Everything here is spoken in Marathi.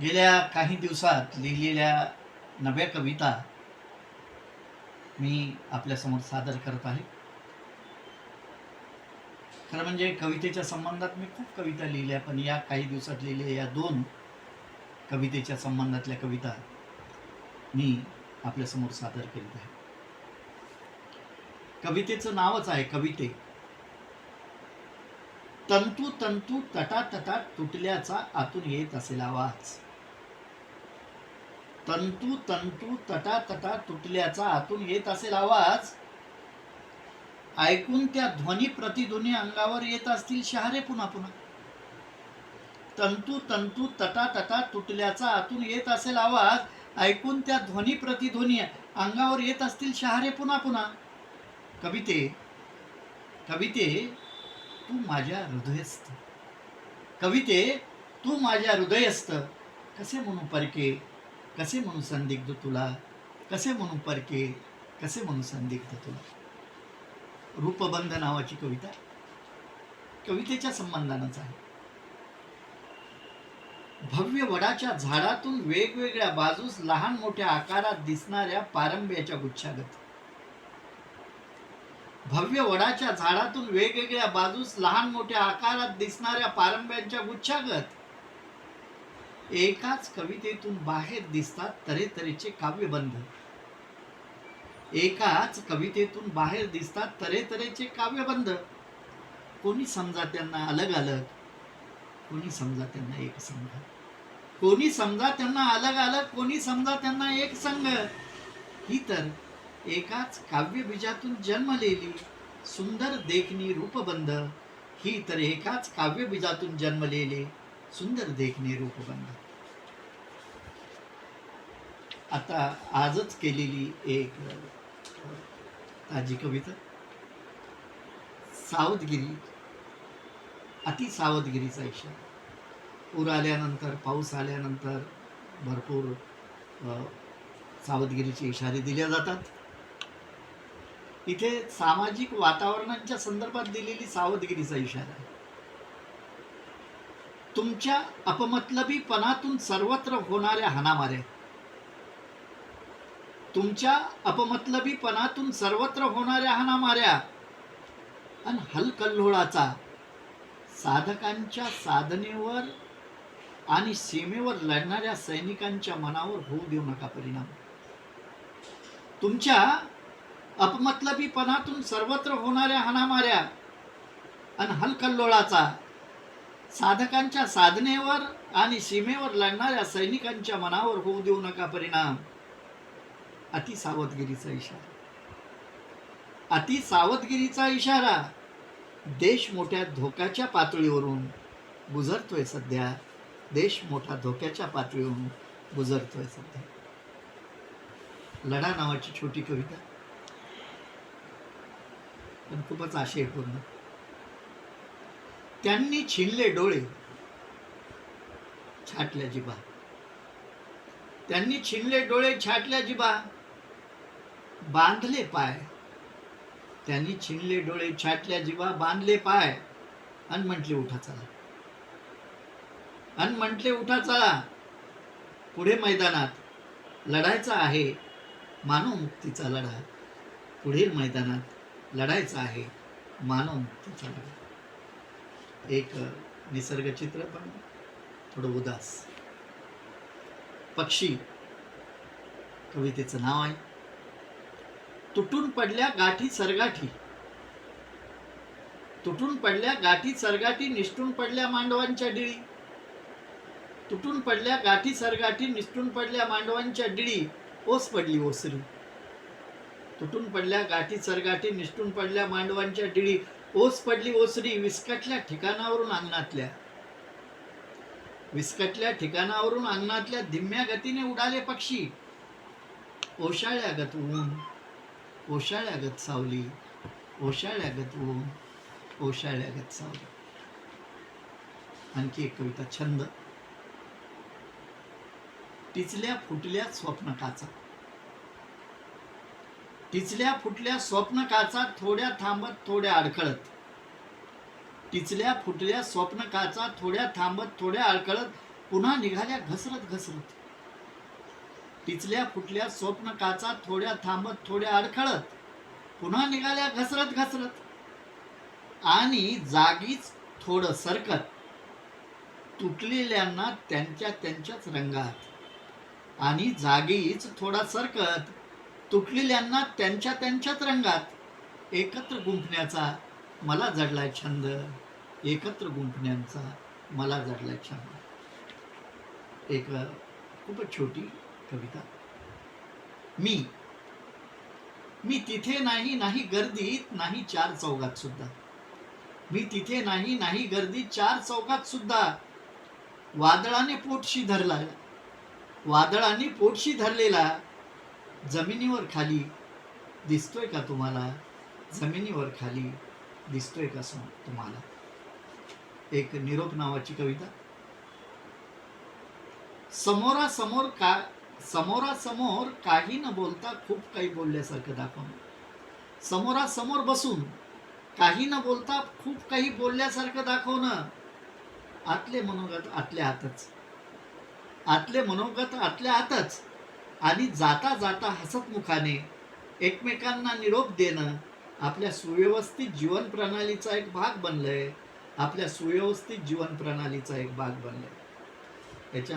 गेल्या काही दिवसात लिहिलेल्या नव्या कविता मी आपल्यासमोर सादर करत आहे. खरं म्हणजे कवितेच्या संबंधात मी खूप कविता लिहिल्या पण या काही दिवसात लिहिलेल्या या दोन कवितेच्या संबंधातल्या कविता मी आपल्यासमोर सादर करीत आहे. कवितेचं नावच आहे कविते. तंतू तंतू तटा तटा तुटल्याचा आतून येत असेल आवाज. तंतू तंतू तटा तटा तुटल्याचा आतून येत असेल आवाज. ऐकून त्या ध्वनी प्रतिध्वनी अंगावर येत असतील शहारे पुन्हा पुन्हा. तंतू तंतू तटा तटा तुटल्याचा आतून येत असेल आवाज ऐकून त्या ध्वनी प्रतिध्वनी अंगावर येत असतील शहारे पुन्हा पुन्हा. कविते कविते तू माझ्या हृदयस्थ. कविते तू माझ्या हृदयस्थ. कसे म्हणू परके? कसे म्हणू संदिग्ध तुला? कसे म्हणू परके? कसे म्हणू संदिग्ध तुला? रूपबंध नावाची कविता? कवितेच्या संबंधानंच आहे. भव्य वडाच्या झाडातून वेगवेगळ्या बाजूस लहान मोठ्या आकारात दिसणाऱ्या पारंब्याच्या गुच्छागत. भव्य वडाच्या झाडातून वेगवेगळ्या बाजूस लहान मोठ्या आकारात दिसणाऱ्या पारंब्यांच्या गुच्छागत. एकाच कवितेतून बाहेर दिसतात तऱ्हेतऱ्हेचे काव्यबंध. एकाच कवितेतून बाहेर दिसतात तऱ्हेतऱ्हेचे काव्यबंध. कोणी समजा त्यांना अलग अलग कोणी समजा त्यांना एक संघ. कोणी समजा त्यांना अलग अलग कोणी समजा त्यांना एक संघ. ही तर एकाच काव्यबीजातून जन्मलेली सुंदर देखणी रूपबंध. ही तर एकाच काव्यबीजातून जन्मलेले सुंदर देखणे रूप बनला आता आजच केलेली एक ताजी कविता. सावधगिरी. अति सावधगिरीचा इशारा पूर आल्यानंतर पाऊस आल्यानंतर भरपूर सावधगिरीचे इशारे दिल्या जातात. इथे सामाजिक वातावरणांच्या संदर्भात दिलेली सावधगिरीचा इशारा आहे. तुमच्या अपमतलबीपणातून सर्वत्र होणाऱ्या हाणामाऱ्या तुमच्या अपमतलबीपणातून सर्वत्र होणाऱ्या हाणामाऱ्या. आणि हलकल्लोळाचा साधकांच्या साधनेवर आणि सीमेवर लढणाऱ्या सैनिकांच्या मनावर होऊ देऊ नका परिणाम. तुमच्या अपमतलबीपणातून सर्वत्र होणाऱ्या हाणामाऱ्या. आणि हलकल्लोळाचा साधकांच्या साधनेवर आणि सीमेवर लढणाऱ्या सैनिकांच्या मनावर होऊ देऊ नका परिणाम. अति सावधगिरीचा इशारा. अति सावधगिरीचा इशारा. देश मोठ्या धोक्याच्या पातळीवरून गुजरतोय सध्या. देश मोठा धोक्याच्या पातळीवरून गुजरतोय सध्या. लढा नावाची छोटी कविता. पण खूपच आशयपूर्ण. त्यांनी छिनले डोळे. छाटल्या जिबा. त्यांनी छिनले डोळे छाटल्या जिबा. बांधले पाय. त्यांनी छिनले डोळे छाटल्या जिबा बांधले पाय. अन म्हटले उठा चला. अन म्हटले उठा चला. पुढे मैदानात लढायचा आहे. मानवमुक्तीचा लढा. पुढील मैदानात लढायचा आहे. मानवमुक्तीचा लढा. एक निसर्गचित्र निसर्ग चित्र पण थोडं उदास. पक्षी. कवितेचं नाव आहे. तुटून पडल्या गाठी सरगाठी. तुटून पडल्या गाठी सरगाठी निष्ठून पडल्या मांडवांच्या डिळी. तुटून पडल्या गाठी सरगाठी निष्ठून पडल्या मांडवांच्या डिळी. ओस पडली ओसरी. तुटून पडल्या गाठी सरगाठी निष्ठून पडल्या मांडवांच्या डिळी. ओस पडली ओसरी विस्कटल्या ठिकाणावरून अंगणातल्या. विस्कटल्या ठिकाणावरून अंगणातल्या धिम्म्या गतीने उडाले पक्षी. ओशाळ्यागत ऊन ओशाळ्यागत सावली ओशाळ्यागत ऊन ओशाळ्यागत सावली. आणखी एक कविता छंद. टिचल्या फुटल्या स्वप्न काचा टिचल्या फुटल्या स्वप्न काचा थोड्या थांबत थोड्या अडखळत. टिचल्या फुटल्या स्वप्न काचा थोड्या थांबत थोड्या अडखळत पुन्हा निघाल्या घसरत घसरत. टिचल्या फुटल्या स्वप्न काचा थोड्या थांबत थोड्या अडखळत पुन्हा निघाल्या घसरत घसरत. आणि जागीच थोडं सरकत तुटलेल्यांना त्यांच्या त्यांच्याच रंगात. आणि जागीच थोडा सरकत तुटलेल्यांना त्यांच्या त्यांच्याच रंगात एकत्र गुंफण्याचा मला जडलाय छंद. एकत्र गुंफण्याचा मला जडलाय छंद. एक खूपच छोटी कविता. मी मी तिथे नाही नाही गर्दीत नाही चार चौघात सुद्धा. मी तिथे नाही नाही गर्दीत चार चौघात सुद्धा. वादळाने पोटशी धरला वादळाने पोटशी धरलेला जमिनीवर खाली दिसतोय का तुम्हाला? जमिनीवर खाली दिसतोय का सम- तुम्हाला? एक निरोप नावाची कविता. समोरासमोर का समोरासमोर काही न बोलता खूप काही बोलल्यासारखं दाखवणं. समोरासमोर बसून काही न बोलता खूप काही बोलल्यासारखं दाखवणं. आतले मनोगत आतल्या हातच. आतले मनोगत आतल्या हातच. आणि जाता जाता हसतमुखाने एकमेकांना निरोप देणं आपल्या सुव्यवस्थित जीवन प्रणालीचा एक भाग बनलंय. आपल्या सुव्यवस्थित जीवन प्रणालीचा एक भाग बनलंय. याच्या